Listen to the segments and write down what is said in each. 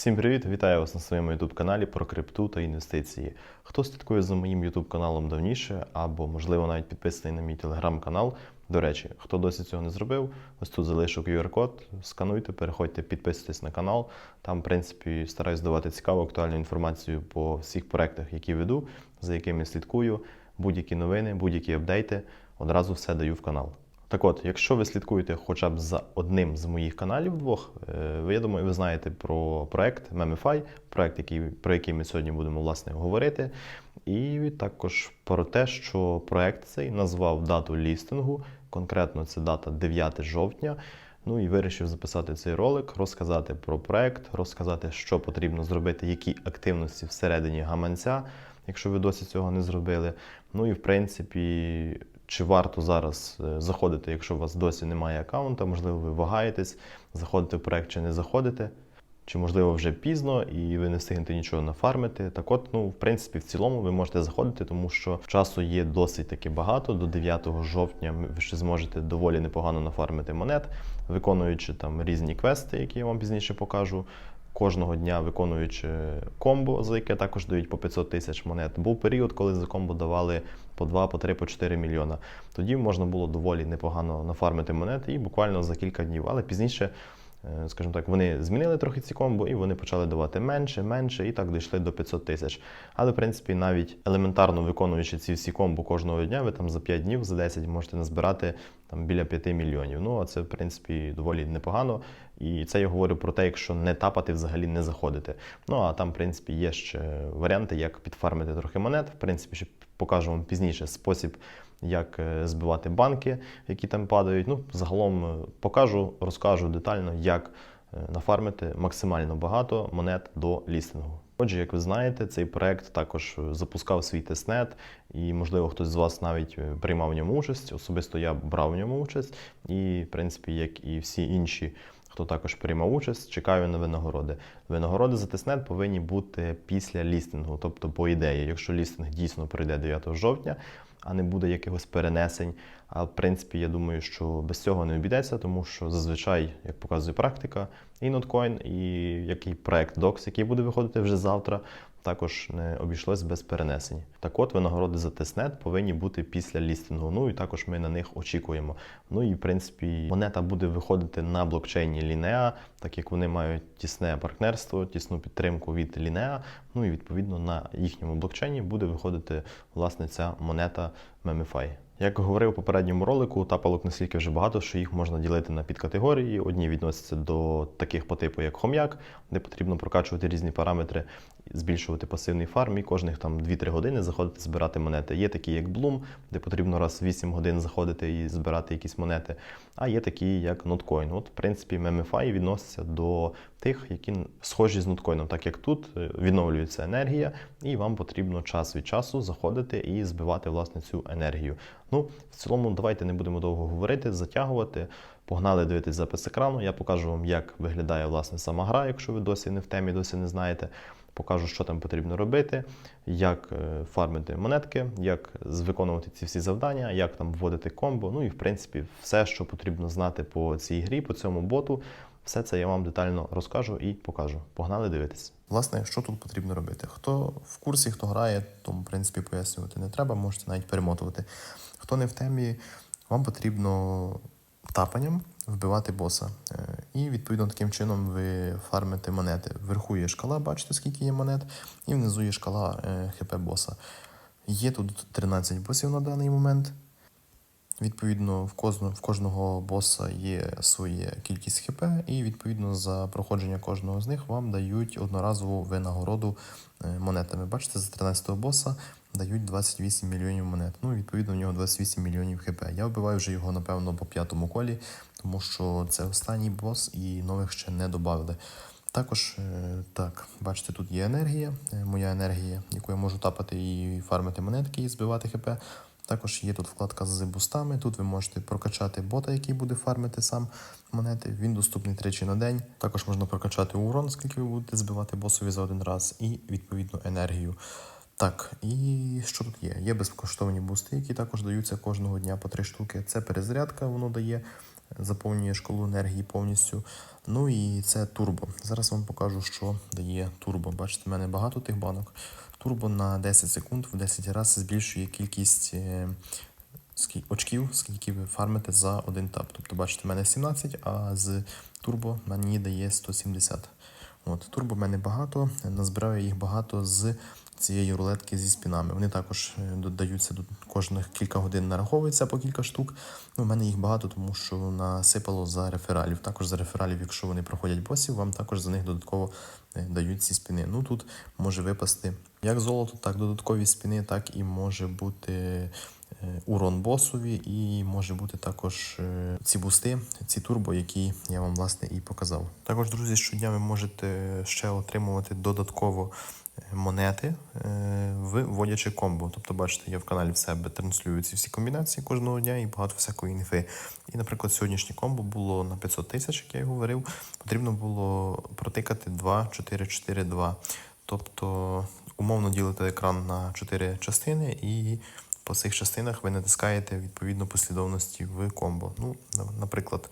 Всім привіт! Вітаю вас на своєму youtube каналі про крипту та інвестиції. Хто слідкує за моїм youtube каналом давніше, або, можливо, навіть підписаний на мій телеграм-канал. До речі, хто досі цього не зробив, ось тут залишу QR-код, скануйте, переходьте, підписуйтесь на канал. Там, в принципі, стараюсь давати цікаву актуальну інформацію по всіх проектах, які веду, за якими слідкую, будь-які новини, будь-які апдейти. Одразу все даю в канал. Так от, якщо ви слідкуєте хоча б за одним з моїх каналів двох, е, ви, я думаю, ви знаєте про проект Memify, проект, який, про який ми сьогодні будемо власне говорити. І також про те, що проект цей назвав дату лістингу, конкретно це дата 9 жовтня. Ну і вирішив записати цей ролик, розказати про проект, розказати, що потрібно зробити, які активності всередині гаманця, якщо ви досі цього не зробили. Ну і в принципі, чи варто зараз е, заходити, якщо у вас досі немає аккаунта, можливо, ви вагаєтесь, заходити в проект чи не заходите. Чи можливо вже пізно і ви не встигнете нічого нафармити. Так от, ну, в принципі, в цілому ви можете заходити, тому що часу є досить таки багато. До 9 жовтня ви ще зможете доволі непогано нафармити монет, виконуючи там різні квести, які я вам пізніше покажу. Кожного дня виконуючи комбо, за яке також дають по 500 тисяч монет. Був період, коли за комбо давали по 2, по 3, по 4 мільйона. Тоді можна було доволі непогано нафармити монети і буквально за кілька днів. Але пізніше скажімо так, вони змінили трохи ці комбо, і вони почали давати менше, менше, і так дійшли до 500 тисяч. Але, в принципі, навіть елементарно виконуючи ці всі комбо кожного дня, ви там за 5 днів, за 10 можете назбирати там біля 5 мільйонів. Ну, а це, в принципі, доволі непогано. І це я говорю про те, якщо не тапати, взагалі не заходити. Ну а там, в принципі, є ще варіанти, як підфармити трохи монет. В принципі, ще покажу вам пізніше спосіб як е, збивати банки, які там падають. Ну, загалом е, покажу, розкажу детально, як е, нафармити максимально багато монет до лістингу. Отже, як ви знаєте, цей проект також запускав свій тестнет, і, можливо, хтось з вас навіть приймав в ньому участь. Особисто я брав в ньому участь, і, в принципі, як і всі інші, хто також приймав участь, чекаю на винагороди. Винагороди за тестнет повинні бути після лістингу. Тобто, по ідеї, якщо лістинг дійсно пройде 9 жовтня а не буде якихось перенесень. А в принципі, я думаю, що без цього не обійдеться, тому що зазвичай, як показує практика, і Notcoin, і який проект DOX, який буде виходити вже завтра, також не обійшлось без перенесень. Так от винагороди за тестнет повинні бути після лістингу. Ну і також ми на них очікуємо. Ну і в принципі монета буде виходити на блокчейні Лінеа, так як вони мають тісне партнерство, тісну підтримку від Лінеа. Ну і відповідно на їхньому блокчейні буде виходити власне ця монета Memify. Як говорив у попередньому ролику, тапалок настільки вже багато, що їх можна ділити на підкатегорії. Одні відносяться до таких по типу, як хом'як, де потрібно прокачувати різні параметри, збільшувати пасивний фарм і кожних там 2-3 години заходити збирати монети. Є такі, як Bloom, де потрібно раз в 8 годин заходити і збирати якісь монети. А є такі, як Notcoin. От, в принципі, Memify відноситься до тих, які схожі з Notcoin, так як тут е, відновлюється енергія, і вам потрібно час від часу заходити і збивати власне цю енергію. Ну, в цілому, давайте не будемо довго говорити, затягувати. Погнали дивитись запис екрану. Я покажу вам, як виглядає власне сама гра, якщо ви досі не в темі, досі не знаєте. Покажу, що там потрібно робити, як е, фармити монетки, як виконувати ці всі завдання, як там вводити комбо. Ну і в принципі все, що потрібно знати по цій грі, по цьому боту. Все це я вам детально розкажу і покажу. Погнали дивитись. Власне, що тут потрібно робити? Хто в курсі, хто грає, тому в принципі пояснювати не треба, можете навіть перемотувати. Хто не в темі, вам потрібно тапанням вбивати боса. Е, і відповідно таким чином ви фармите монети. Вверху є шкала, бачите, скільки є монет, і внизу є шкала е, ХП боса. Є тут 13 босів на даний момент. Відповідно, в кожного, в кожного боса є своя кількість хп, і відповідно за проходження кожного з них вам дають одноразову винагороду е, монетами. Бачите, за 13-го боса дають 28 мільйонів монет. Ну, відповідно, у нього 28 мільйонів хп. Я вбиваю вже його, напевно, по п'ятому колі, тому що це останній бос і нових ще не додали. Також, е, так, бачите, тут є енергія, е, моя енергія, яку я можу тапати і фармити монетки і збивати хп. Також є тут вкладка з бустами. Тут ви можете прокачати бота, який буде фармити сам монети. Він доступний тричі на день. Також можна прокачати урон, скільки ви будете збивати босові за один раз, і відповідно енергію. Так, і що тут є? Є безкоштовні бусти, які також даються кожного дня по три штуки. Це перезарядка, воно дає заповнює шкалу енергії повністю. Ну і це турбо. Зараз вам покажу, що дає турбо. Бачите, в мене багато тих банок. Турбо на 10 секунд в 10 разів збільшує кількість е, очків, скільки ви фармите за один тап. Тобто, бачите, в мене 17, а з турбо мені дає 170. От, турбо в мене багато, назбираю їх багато з цієї рулетки зі спінами. Вони також е, додаються до кожних кілька годин нараховується по кілька штук. Ну, У мене їх багато, тому що насипало за рефералів. Також за рефералів, якщо вони проходять босів, вам також за них додатково е, дають ці спіни. Ну тут може випасти як золото, так додаткові спіни, так і може бути урон босові, і може бути також е, ці бусти, ці турбо, які я вам власне і показав. Також, друзі, щодня ви можете ще отримувати додатково е, монети, е, вводячи комбо. Тобто, бачите, я в каналі в себе транслюю ці всі комбінації кожного дня і багато всякої інфи. І, наприклад, сьогоднішнє комбо було на 500 тисяч, як я і говорив. Потрібно було протикати 2, 4, 4, 2. Тобто, умовно ділити екран на 4 частини і по цих частинах ви натискаєте відповідно послідовності в комбо. Ну, наприклад,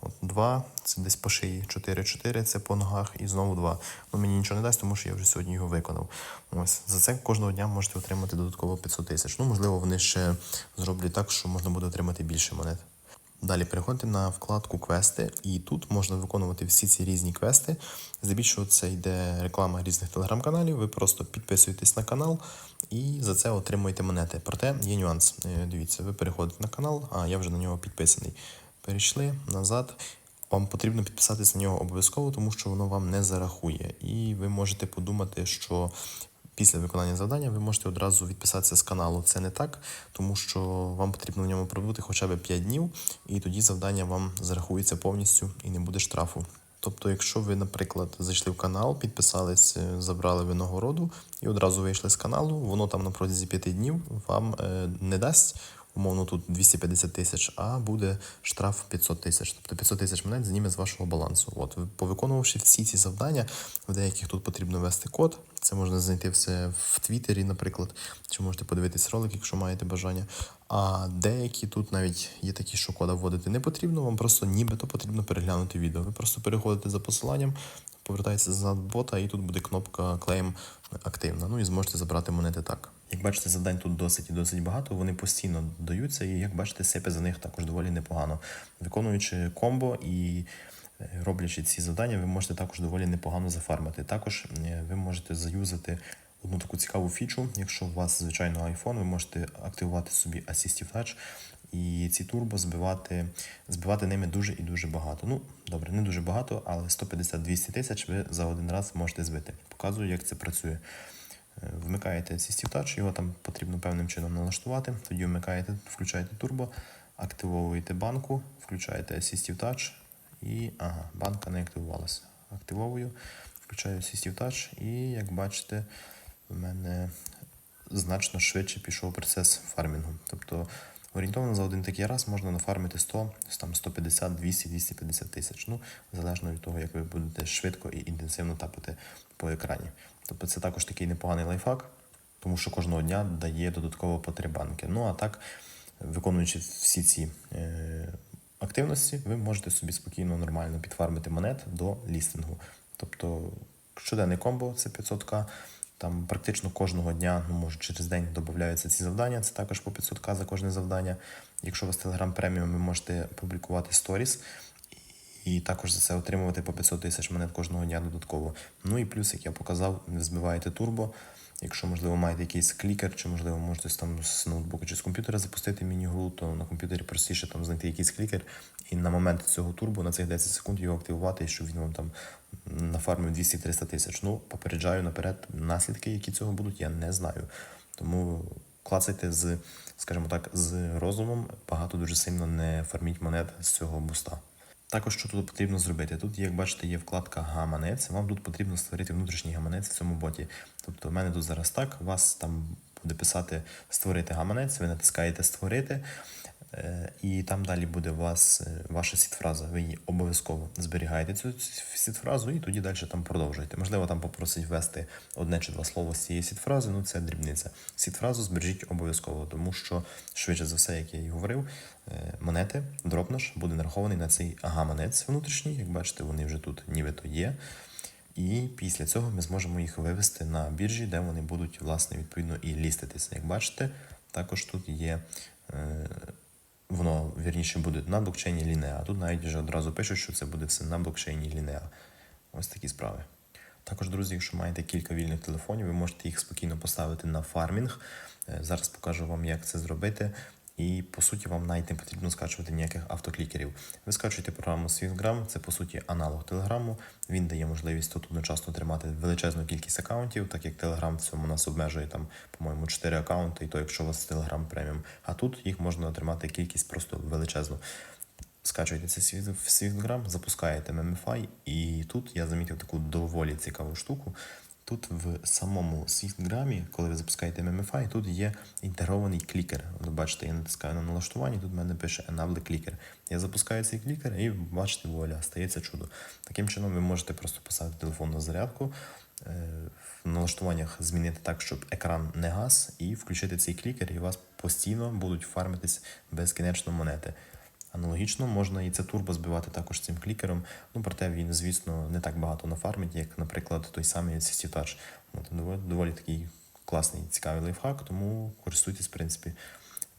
от 2 це десь по шиї, 4, 4 це по ногах і знову 2. Ну мені нічого не дасть, тому що я вже сьогодні його виконав. Ось за це кожного дня можете отримати додатково 500 тисяч. Ну, можливо, вони ще зроблять так, що можна буде отримати більше монет. Далі переходьте на вкладку квести, і тут можна виконувати всі ці різні квести. Здебільшого це йде реклама різних телеграм-каналів. Ви просто підписуєтесь на канал і за це отримуєте монети. Проте є нюанс. Е, Дивіться, ви переходите на канал, а я вже на нього підписаний. Перейшли назад. Вам потрібно підписатись на нього обов'язково, тому що воно вам не зарахує. І ви можете подумати, що після виконання завдання ви можете одразу відписатися з каналу. Це не так, тому що вам потрібно в ньому пробути хоча б 5 днів, і тоді завдання вам зарахується повністю і не буде штрафу. Тобто, якщо ви, наприклад, зайшли в канал, підписались, е, забрали винагороду і одразу вийшли з каналу, воно там на протязі 5 днів вам е, не дасть. Умовно тут 250 тисяч, а буде штраф 500 тисяч. Тобто 500 тисяч монет зніме з вашого балансу. От, ви- повиконувавши всі ці завдання, в деяких тут потрібно ввести код. Це можна знайти все в Твіттері, наприклад, чи можете подивитись ролик, якщо маєте бажання. А деякі тут навіть є такі, що кода вводити не потрібно, вам просто нібито потрібно переглянути відео. Ви просто переходите за посиланням, повертаєтеся з бота, і тут буде кнопка клейм активна. Ну і зможете забрати монети так. Як бачите, завдань тут досить і досить багато. Вони постійно додаються, і як бачите, сипе за них також доволі непогано. Виконуючи комбо і е, роблячи ці завдання, ви можете також доволі непогано зафармити. Також е, ви можете заюзати одну таку цікаву фічу. Якщо у вас звичайно iPhone, ви можете активувати собі Assistive Touch і ці турбо збивати, збивати ними дуже і дуже багато. Ну, добре, не дуже багато, але 150-200 тисяч ви за один раз можете збити. Показую, як це працює. Е, Вмикаєте Assistive Touch, його там потрібно певним чином налаштувати. Тоді вмикаєте, включаєте турбо, активовуєте банку, включаєте Assistive Touch і ага, банка не активувалася. Активовую, включаю Assistive Touch і як бачите, в мене значно швидше пішов процес фармінгу. Тобто орієнтовно за один такий раз можна нафармити 100, там 150, 200, 250 тисяч. Ну, залежно від того, як ви будете швидко і інтенсивно тапати по екрані. Тобто це також такий непоганий лайфхак, тому що кожного дня дає додатково по три банки. Ну а так, виконуючи всі ці е, активності, ви можете собі спокійно, нормально підфармити монет до лістингу. Тобто щоденний комбо це 500к. Там практично кожного дня, ну може через день додаються ці завдання. Це також по 500к за кожне завдання. Якщо у вас Telegram преміум, ви можете публікувати сторіс і також за це отримувати по 500 тисяч монет кожного дня додатково. Ну і плюс, як я показав, не збиваєте турбо. Якщо, можливо, маєте якийсь клікер, чи, можливо, можете там з ноутбука чи з комп'ютера запустити міні-гру, то на комп'ютері простіше там знайти якийсь клікер і на момент цього турбо на цих 10 секунд його активувати, щоб він вам там нафармив 200-300 тисяч. Ну, попереджаю наперед, наслідки, які цього будуть, я не знаю. Тому клацайте з, скажімо так, з розумом, багато дуже сильно не фарміть монет з цього буста. Також що тут потрібно зробити? Тут, як бачите, є вкладка гаманець. Вам тут потрібно створити внутрішній гаманець в цьому боті. Тобто, в мене тут зараз так, вас там буде писати створити гаманець, ви натискаєте створити. Е, І там далі буде у вас е, ваша сітфраза. Ви її обов'язково зберігаєте цю сітфразу і тоді далі там продовжуєте. Можливо, там попросить ввести одне чи два слова з цієї сітфрази, ну це дрібниця. Сітфразу збережіть обов'язково, тому що швидше за все, як я і говорив, е, монети, дроп буде нарахований на цей гаманець внутрішній. Як бачите, вони вже тут нібито є. І після цього ми зможемо їх вивести на біржі, де вони будуть власне відповідно і ліститися. Як бачите, також тут є. Е, Воно вірніше буде на блокчейні Linea. Тут навіть вже одразу пишуть, що це буде все на блокчейні Linea. Ось такі справи. Також, друзі, якщо маєте кілька вільних телефонів, ви можете їх спокійно поставити на фармінг. Е, Зараз покажу вам, як це зробити. І по суті, вам навіть не потрібно скачувати ніяких автоклікерів. Ви скачуєте програму SwiftGram, це по суті аналог Телеграму. Він дає можливість тут одночасно тримати величезну кількість акаунтів, так як Telegram в цьому нас обмежує там, по-моєму, 4 акаунти, і то, якщо у вас Telegram преміум. А тут їх можна отримати кількість просто величезну. Скачуєте це в SwiftGram, запускаєте MMFI, і тут я замітив таку доволі цікаву штуку. Тут в самому SwiftGram, коли ви запускаєте MMFI, тут є інтегрований клікер. Ви бачите, я натискаю на налаштування, тут в мене пише Enable Clicker. Я запускаю цей клікер і бачите, вуаля, стається чудо. Таким чином ви можете просто поставити телефон на зарядку, е, в налаштуваннях змінити так, щоб екран не гас, і включити цей клікер, і у вас постійно будуть фармитись безкінечно монети. Аналогічно можна і це турбо збивати також цим клікером. Ну, проте він, звісно, не так багато нафармить, як, наприклад, той самий CC Touch. От, доволі, такий класний, цікавий лайфхак, тому користуйтесь, в принципі.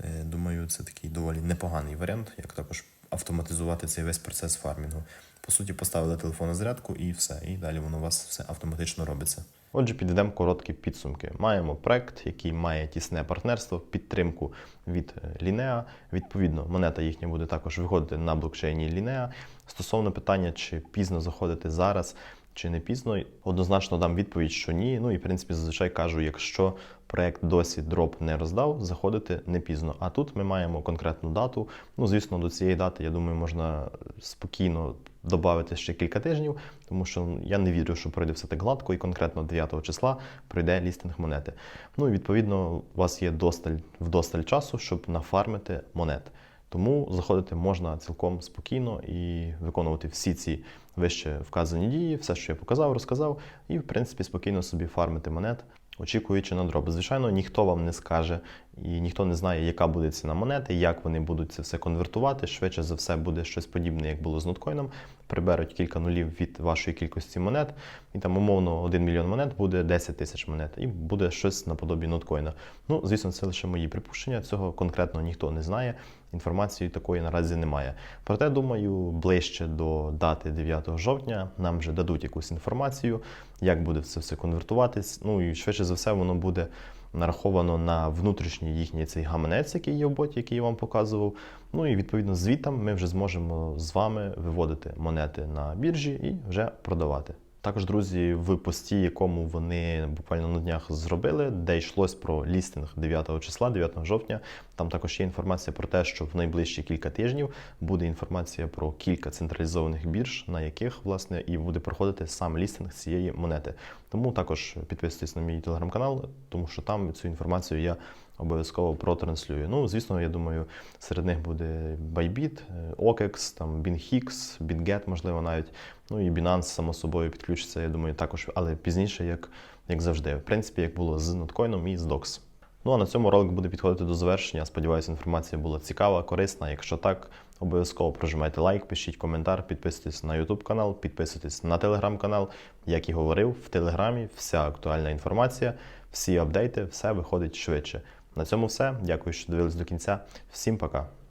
Е, Думаю, це такий доволі непоганий варіант, як також автоматизувати цей весь процес фармінгу. По суті, поставили телефон на зарядку і все. І далі воно у вас все автоматично робиться. Отже, підведемо короткі підсумки. Маємо проект, який має тісне партнерство, підтримку від е, Linea. Відповідно, монета їхня буде також виходити на блокчейні Linea. Стосовно питання, чи пізно заходити зараз, чи не пізно, однозначно дам відповідь, що ні. Ну і в принципі зазвичай кажу, якщо проект досі дроп не роздав, заходити не пізно. А тут ми маємо конкретну дату. Ну, звісно, до цієї дати, я думаю, можна спокійно додати ще кілька тижнів, тому що я не вірю, що пройде все так гладко, і конкретно 9 числа пройде лістинг монети. Ну і відповідно, у вас є досталь вдосталь часу, щоб нафармити монет. Тому заходити можна цілком спокійно і виконувати всі ці вище вказані дії, все, що я показав, розказав, і в принципі спокійно собі фармити монет, очікуючи на дроп. Звичайно, ніхто вам не скаже і ніхто не знає, яка буде ціна монети, як вони будуть це все конвертувати. Швидше за все буде щось подібне, як було з ноткоїном. Приберуть кілька нулів від вашої кількості монет, і там умовно 1 мільйон монет буде 10 тисяч монет, і буде щось наподобі ноткоїна. Ну, звісно, це лише мої припущення. Цього конкретно ніхто не знає. Інформації такої наразі немає. Проте, думаю, ближче до дати 9 жовтня нам вже дадуть якусь інформацію, як буде це все конвертуватись. Ну і швидше за все, воно буде нараховано на внутрішній їхній цей гаманець, який є в боті, який я вам показував. Ну і відповідно звітам ми вже зможемо з вами виводити монети на біржі і вже продавати. Також, друзі, в пості, якому вони буквально на днях зробили, де йшлось про лістинг 9 числа, 9 жовтня. Там також є інформація про те, що в найближчі кілька тижнів буде інформація про кілька централізованих бірж, на яких власне і буде проходити сам лістинг цієї монети. Тому також підписуйтесь на мій телеграм-канал, тому що там цю інформацію я обов'язково протранслюю. Ну, звісно, я думаю, серед них буде Bybit, е, OKEX, там BinHix, BitGet, можливо, навіть. Ну і Binance, само собою, підключиться, я думаю, також, але пізніше, як, як завжди. В принципі, як було з ноткоїном і з DOX. Ну а на цьому ролик буде підходити до завершення. Сподіваюся, інформація була цікава, корисна. Якщо так, обов'язково прожимайте лайк, пишіть коментар, підписуйтесь на YouTube канал, підписуйтесь на телеграм канал. Як і говорив, в телеграмі вся актуальна інформація, всі апдейти, все виходить швидше. На цьому все. Дякую, що дивились до кінця. Всім пока.